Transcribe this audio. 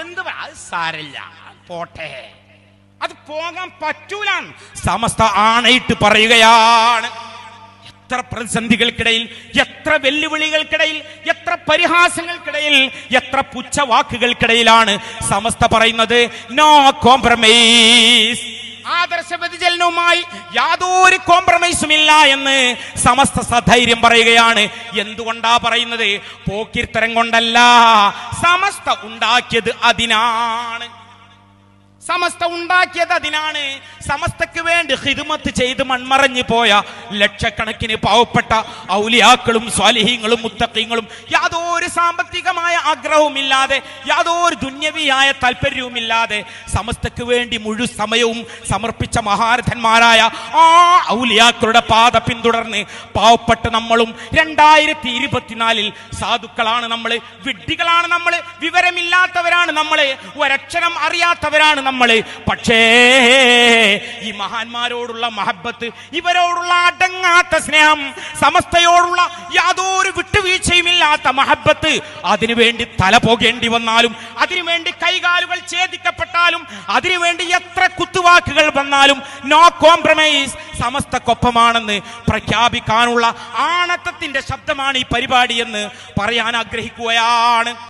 എന്ത് അത് സാരല്ല. പോട്ടെ. അത് പോകാൻ പറ്റൂല സമസ്ത ആണയിട്ട് പറയുകയാണ്. എത്ര പ്രതിസന്ധികൾക്കിടയിൽ എത്ര വെല്ലുവിളികൾക്കിടയിൽ എത്ര പരിഹാസങ്ങൾക്കിടയിൽ എത്ര പുച്ഛവാക്കുകൾക്കിടയിലാണ് സമസ്ത പറയുന്നത് നോ കോംപ്രമൈസ് ആദർശ വ്യതിചലനവുമായി യാതൊരു കോംപ്രമൈസും ഇല്ല എന്ന് സമസ്ത സധൈര്യം പറയുകയാണ്. എന്തുകൊണ്ടാ പറയുന്നത്? പോക്കിർത്തരം കൊണ്ടല്ല. സമസ്ത ഉണ്ടാക്കിയത് അതിനാണ്. സമസ്ത ഉണ്ടാക്കിയത് അതിനാണ്. സമസ്തക്ക് വേണ്ടി ഹിദുമത്ത് ചെയ്ത് മൺമറഞ്ഞു പോയ ലക്ഷക്കണക്കിന് പാവപ്പെട്ട ഔലിയാക്കളും സ്വാലിഹീങ്ങളും മുത്തക്കീങ്ങളും യാതൊരു സാമ്പത്തികമായ ആഗ്രഹവുമില്ലാതെ യാതൊരു ദുന്യവിയായ താല്പര്യവുമില്ലാതെ സമസ്തക്ക് വേണ്ടി മുഴു സമയവും സമർപ്പിച്ച മഹാരഥന്മാരായ ആ ഔലിയാക്കളുടെ പാത പിന്തുടർന്ന് പാവപ്പെട്ട നമ്മളും രണ്ടായിരത്തി ഇരുപത്തിനാലിൽ സാധുക്കളാണ് നമ്മൾ വിഡ്ഢികളാണ് നമ്മൾ വിവരമില്ലാത്തവരാണ് നമ്മൾ ഒരക്ഷരം അറിയാത്തവരാണ് നമ്മൾ പക്ഷേ ഈ മഹാന്മാരോടുള്ള മഹബത്ത് ഇവരോടുള്ള അടങ്ങാത്ത സ്നേഹം സമസ്തയോടുള്ള യാതൊരു വിട്ടുവീഴ്ചയുമില്ലാത്ത മഹബത്ത് അതിനുവേണ്ടി തല പോകേണ്ടി വന്നാലും അതിനുവേണ്ടി കൈകാലുകൾ ഛേദിക്കപ്പെട്ടാലും അതിനുവേണ്ടി എത്ര കുത്തുവാക്കുകൾ വന്നാലും നോ കോംപ്രമൈസ് സമസ്തക്കൊപ്പമാണെന്ന് പ്രഖ്യാപിക്കാനുള്ള ആണത്തത്തിന്റെ ശബ്ദമാണ് ഈ പരിപാടിയെന്ന് പറയാൻ ആഗ്രഹിക്കുകയാണ്.